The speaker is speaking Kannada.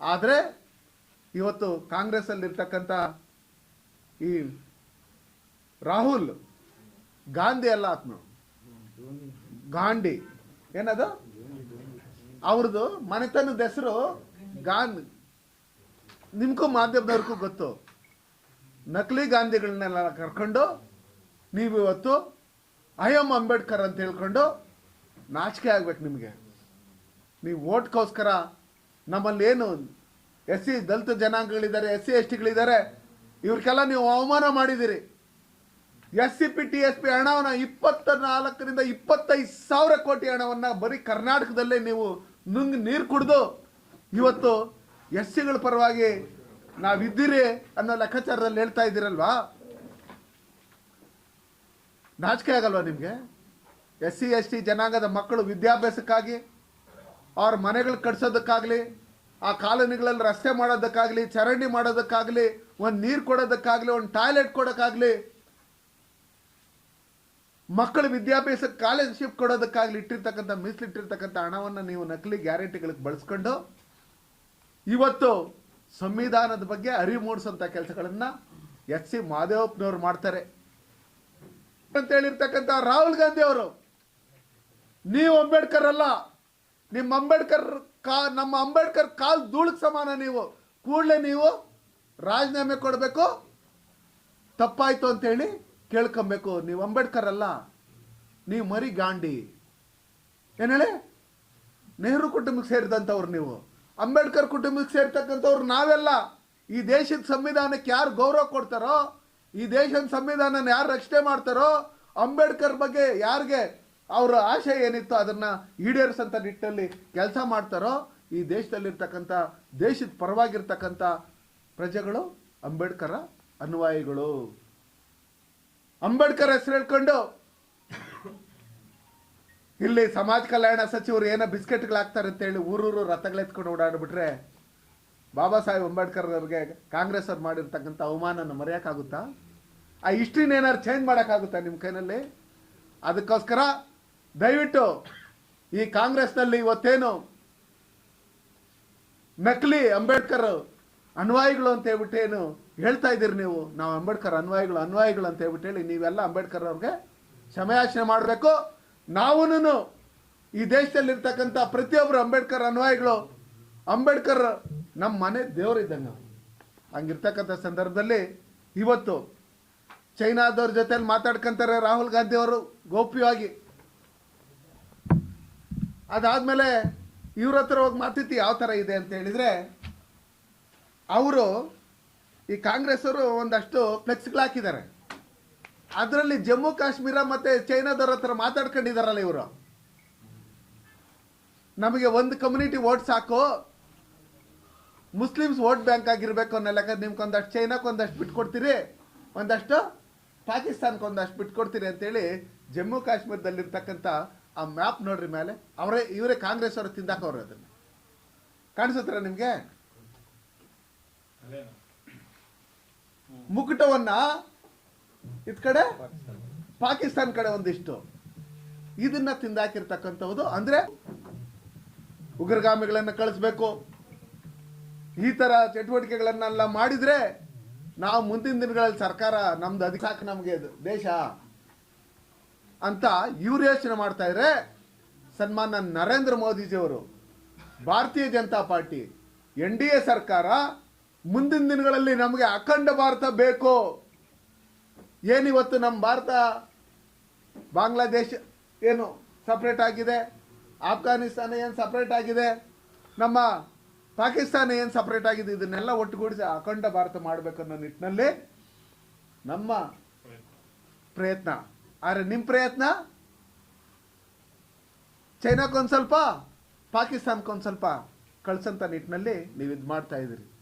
ಆದರೆ ಇವತ್ತು ಕಾಂಗ್ರೆಸ್ಸಲ್ಲಿರ್ತಕ್ಕಂಥ ಈ ರಾಹುಲ್ ಗಾಂಧಿ ಅಲ್ಲ ಆತ್ನು ಗಾಂಧಿ. ಏನದು? ಅವ್ರದ್ದು ಮನೆತನದ ಹೆಸರು ಗಾಂಧಿ. ನಿಮಗೂ ಮಾಧ್ಯಮದವ್ರಿಗೂ ಗೊತ್ತು. ನಕಲಿ ಗಾಂಧಿಗಳನ್ನೆಲ್ಲ ಕರ್ಕೊಂಡು ನೀವು ಇವತ್ತು ಐ ಎಂ ಅಂಬೇಡ್ಕರ್ ಅಂತ ಹೇಳ್ಕೊಂಡು ನಾಚಿಕೆ ಆಗ್ಬೇಕು ನಿಮಗೆ. ನೀವು ಓಟ್ಗೋಸ್ಕರ ನಮ್ಮಲ್ಲಿ ಏನು ಎಸ್ ಸಿ ದಲಿತ ಜನಾಂಗಗಳಿದ್ದಾರೆ ಎಸ್ ಸಿ ಎಸ್ ಟಿಗಳಿದ್ದಾರೆ ಇವ್ರಿಗೆಲ್ಲ ನೀವು ಅವಮಾನ ಮಾಡಿದ್ದೀರಿ. S C P, T, S P ಹಣವನ್ನು ಇಪ್ಪತ್ತ ನಾಲ್ಕರಿಂದ ಇಪ್ಪತ್ತೈದು ಸಾವಿರ ಕೋಟಿ ಹಣವನ್ನು ಬರೀ ಕರ್ನಾಟಕದಲ್ಲೇ ನೀವು ನುಂಗ್ ನೀರು ಕುಡಿದು ಇವತ್ತು ಎಸ್ ಸಿಗಳ ಪರವಾಗಿ ನಾವಿದ್ದೀರಿ ಅನ್ನೋ ಲೆಕ್ಕಾಚಾರದಲ್ಲಿ ಹೇಳ್ತಾ ಇದ್ದೀರಲ್ವಾ? ನಾಚಿಕೆ ಆಗಲ್ವಾ ನಿಮಗೆ? ಎಸ್ ಸಿ ಎಸ್ ಟಿ ಜನಾಂಗದ ಮಕ್ಕಳು ವಿದ್ಯಾಭ್ಯಾಸಕ್ಕಾಗಿ ಅವ್ರ ಮನೆಗಳು ಕಟ್ಸೋದಕ್ಕಾಗಲಿ, ಆ ಕಾಲೋನಿಗಳಲ್ಲಿ ರಸ್ತೆ ಮಾಡೋದಕ್ಕಾಗಲಿ, ಚರಂಡಿ ಮಾಡೋದಕ್ಕಾಗಲಿ, ಒಂದು ನೀರು ಕೊಡೋದಕ್ಕಾಗಲಿ, ಒಂದು ಟಾಯ್ಲೆಟ್ ಕೊಡೋಕ್ಕಾಗಲಿ, ಮಕ್ಕಳ ವಿದ್ಯಾಭ್ಯಾಸಕ್ಕೆ ಸ್ಕಾಲರ್ಶಿಪ್ ಕೊಡೋದಕ್ಕಾಗಲಿ ಇಟ್ಟಿರ್ತಕ್ಕಂಥ, ಮೀಸಲಿಟ್ಟಿರ್ತಕ್ಕಂಥ ಹಣವನ್ನು ನೀವು ನಕಲಿ ಗ್ಯಾರಂಟಿಗಳಿಗೆ ಬಳಸ್ಕೊಂಡು, ಇವತ್ತು ಸಂವಿಧಾನದ ಬಗ್ಗೆ ಅರಿವು ಮೂಡಿಸುವಂಥ ಕೆಲಸಗಳನ್ನು ಎಸ್ ಸಿ ಮಾದೇವಪ್ಪನವ್ರು ಮಾಡ್ತಾರೆ. ಅಂತ ಹೇಳಿರ್ತಕ್ಕಂಥ ರಾಹುಲ್ ಗಾಂಧಿ ಅವರು, ನೀವು ಅಂಬೇಡ್ಕರ್ ಅಲ್ಲ ನಿಮ್ಮ ಅಂಬೇಡ್ಕರ್ ಕಾ, ನಮ್ಮ ಅಂಬೇಡ್ಕರ್ ಕಾಲ್ ಧೂಳಕ್ಕೆ ಸಮಾನ ನೀವು. ಕೂಡಲೇ ನೀವು ರಾಜೀನಾಮೆ ಕೊಡಬೇಕು, ತಪ್ಪಾಯಿತು ಅಂತೇಳಿ ಕೇಳ್ಕೊಬೇಕು. ನೀವು ಅಂಬೇಡ್ಕರ್ ಅಲ್ಲ ನೀವು ಮರಿ ಗಾಂಡಿ. ಏನು ಹೇಳಿ? ನೆಹರು ಕುಟುಂಬಕ್ಕೆ ಸೇರಿದಂಥವ್ರು ನೀವು. ಅಂಬೇಡ್ಕರ್ ಕುಟುಂಬಕ್ಕೆ ಸೇರ್ತಕ್ಕಂಥವ್ರು ನಾವೆಲ್ಲ. ಈ ದೇಶದ ಸಂವಿಧಾನಕ್ಕೆ ಯಾರು ಗೌರವ ಕೊಡ್ತಾರೋ, ಈ ದೇಶದ ಸಂವಿಧಾನನ ಯಾರು ರಕ್ಷಣೆ ಮಾಡ್ತಾರೋ, ಅಂಬೇಡ್ಕರ್ ಬಗ್ಗೆ ಯಾರಿಗೆ ಅವರ ಆಶೆ ಏನಿತ್ತು ಅದನ್ನ ಈಡೇರಿಸಂತ ನಿಟ್ಟಲ್ಲಿ ಕೆಲಸ ಮಾಡ್ತಾರೋ ಈ ದೇಶದಲ್ಲಿರ್ತಕ್ಕಂಥ, ದೇಶದ ಪರವಾಗಿರ್ತಕ್ಕಂಥ ಪ್ರಜೆಗಳು ಅಂಬೇಡ್ಕರ ಅನ್ವಾಯಿಗಳು ಅಂಬೇಡ್ಕರ್ ಹೆಸರು ಹೇಳ್ಕೊಂಡು, ಇಲ್ಲಿ ಸಮಾಜ ಕಲ್ಯಾಣ ಸಚಿವರು ಏನೋ ಬಿಸ್ಕೆಟ್ಗಳು ಹಾಕ್ತಾರೆ ಅಂತ ಹೇಳಿ ಊರೂರು ರಥಗಳೆತ್ಕೊಂಡು ಓಡಾಡ್ಬಿಟ್ರೆ, ಬಾಬಾ ಸಾಹೇಬ್ ಅಂಬೇಡ್ಕರ್ ಅವ್ರಿಗೆ ಕಾಂಗ್ರೆಸ್ ಅವ್ರು ಮಾಡಿರ್ತಕ್ಕಂಥ ಅವಮಾನನ ಮರೆಯೋಕ್ಕಾಗುತ್ತಾ? ಆ ಹಿಸ್ಟ್ರಿನ ಏನಾದ್ರು ಚೇಂಜ್ ಮಾಡೋಕ್ಕಾಗುತ್ತಾ ನಿಮ್ಮ ಕೈನಲ್ಲಿ? ಅದಕ್ಕೋಸ್ಕರ ದಯವಿಟ್ಟು ಈ ಕಾಂಗ್ರೆಸ್ನಲ್ಲಿ ಇವತ್ತೇನು ನಕಲಿ ಅಂಬೇಡ್ಕರ್ ಅನ್ವಾಯಿಗಳು ಅಂತ ಹೇಳ್ಬಿಟ್ಟು ಏನು ಹೇಳ್ತಾ ಇದ್ದೀರಿ ನೀವು? ನಾವು ಅಂಬೇಡ್ಕರ್ ಅನ್ವಾಯಿಗಳು ಅನ್ವಾಯಿಗಳು ಅಂತ ಹೇಳ್ಬಿಟ್ಟು ಹೇಳಿ ನೀವೆಲ್ಲ ಅಂಬೇಡ್ಕರ್ ಅವ್ರಿಗೆ ಕ್ಷಮೆಯಾಚನೆ ಮಾಡಬೇಕು. ನಾವೂನು ಈ ದೇಶದಲ್ಲಿರ್ತಕ್ಕಂಥ ಪ್ರತಿಯೊಬ್ಬರು ಅಂಬೇಡ್ಕರ್ ಅನ್ವಾಯಿಗಳು, ಅಂಬೇಡ್ಕರ್ ನಮ್ಮ ಮನೆ ದೇವರಿದ್ದಂಗೆ ಹಂಗಿರ್ತಕ್ಕಂಥ ಸಂದರ್ಭದಲ್ಲಿ ಇವತ್ತು ಚೈನಾದವ್ರ ಜೊತೆಲಿ ಮಾತಾಡ್ಕೊಂತಾರೆ ರಾಹುಲ್ ಗಾಂಧಿ ಅವರು ಗೌಪ್ಯವಾಗಿ. ಅದಾದ್ಮೇಲೆ ಇವ್ರ ಹತ್ರ ಹೋಗಿ ಮಾತಿತ್ತು ಯಾವ ಥರ ಇದೆ? ಅಂತ ಹೇಳಿದರೆ, ಅವರು ಈ ಕಾಂಗ್ರೆಸ್ ಅವರು ಒಂದಷ್ಟು ಫ್ಲೆಕ್ಸ್ಗಳು ಹಾಕಿದ್ದಾರೆ. ಅದರಲ್ಲಿ ಜಮ್ಮು, ಕಾಶ್ಮೀರ ಮತ್ತು ಚೈನಾದವ್ರ ಹತ್ರ ಮಾತಾಡ್ಕೊಂಡಿದಾರಲ್ಲ ಇವರು. ನಮಗೆ ಒಂದು ಕಮ್ಯುನಿಟಿ ವೋಟ್ ಸಾಕು. ಮುಸ್ಲಿಮ್ಸ್ ವೋಟ್ ಬ್ಯಾಂಕ್ ಆಗಿರ್ಬೇಕು ಅನ್ನೋ ಲೆಕ್ಕ ನಿಮ್ಗೆ ಒಂದಷ್ಟು ಚೈನಾಕ್ಕೆ ಒಂದಷ್ಟು ಬಿಟ್ಕೊಡ್ತೀರಿ, ಒಂದಷ್ಟು ಪಾಕಿಸ್ತಾನಕ್ಕೆ ಒಂದಷ್ಟು ಬಿಟ್ಕೊಡ್ತೀರಿ ಅಂತೇಳಿ ಜಮ್ಮು, ಕಾಶ್ಮೀರದಲ್ಲಿರ್ತಕ್ಕಂಥ ಆ ಮ್ಯಾಪ್ ನೋಡ್ರಿ ಮೇಲೆ ಅವರೇ ಇವರೇ ಕಾಂಗ್ರೆಸ್ ಅವರು ತಿಂದಾಕವ್ರೆ ಅದನ್ನ. ಕಾಣಿಸುತ್ತರ ನಿಮಗೆ? ಮುಕುಟವನ್ನ ಇದ್ ಕಡೆ? ಪಾಕಿಸ್ತಾನ ಕಡೆ ಒಂದಿಷ್ಟು. ಇದನ್ನ ತಿಂದಾಕಿರ್ತಕ್ಕಂಥದ್ದು ಅಂದ್ರೆ ಉಗ್ರಗಾಮಿಗಳನ್ನ ಕಳಿಸ್ಬೇಕು. ಈ ತರ ಚಟುವಟಿಕೆಗಳನ್ನೆಲ್ಲ ಮಾಡಿದ್ರೆ ನಾವು ಮುಂದಿನ ದಿನಗಳಲ್ಲಿ ಸರ್ಕಾರ ನಮ್ದು ಅಧಿಕಾರ ನಮಗೆ ದೇಶ. ಅಂತ ಇವ್ರು ಯೋಚನೆ ಮಾಡ್ತಾ ಇದ್ರೆ ಸನ್ಮಾನ ನರೇಂದ್ರ ಮೋದಿಜಿಯವರು, Bharatiya Janata Party, N D A ಸರ್ಕಾರ ಮುಂದಿನ ದಿನಗಳಲ್ಲಿ ನಮಗೆ ಅಖಂಡ ಭಾರತ ಬೇಕು. ಏನಿವತ್ತು ನಮ್ಮ ಭಾರತ, ಬಾಂಗ್ಲಾದೇಶ ಏನು ಸಪ್ರೇಟ್ ಆಗಿದೆ? ಆಫ್ಘಾನಿಸ್ತಾನ ಏನು ಸಪ್ರೇಟ್ ಆಗಿದೆ? ನಮ್ಮ ಪಾಕಿಸ್ತಾನ ಏನು ಸಪ್ರೇಟ್ ಆಗಿದೆ? ಇದನ್ನೆಲ್ಲ ಒಟ್ಟುಗೂಡಿಸಿ ಅಖಂಡ ಭಾರತ ಮಾಡಬೇಕನ್ನೋ ನಿಟ್ಟಿನಲ್ಲಿ ನಮ್ಮ ಪ್ರಯತ್ನ. ಆದರೆ ನಿಮ್ಮ ಪ್ರಯತ್ನ? ಚೈನಾಕ್ಕೊಂದು ಸ್ವಲ್ಪ ಪಾಕಿಸ್ತಾನಕ್ಕೊಂದು ಸ್ವಲ್ಪ ಕಳ್ಸಂತ ನಿಟ್ಟಿನಲ್ಲಿ ನೀವು ಇದು ಮಾಡ್ತಾ ಇದ್ದೀರಿ.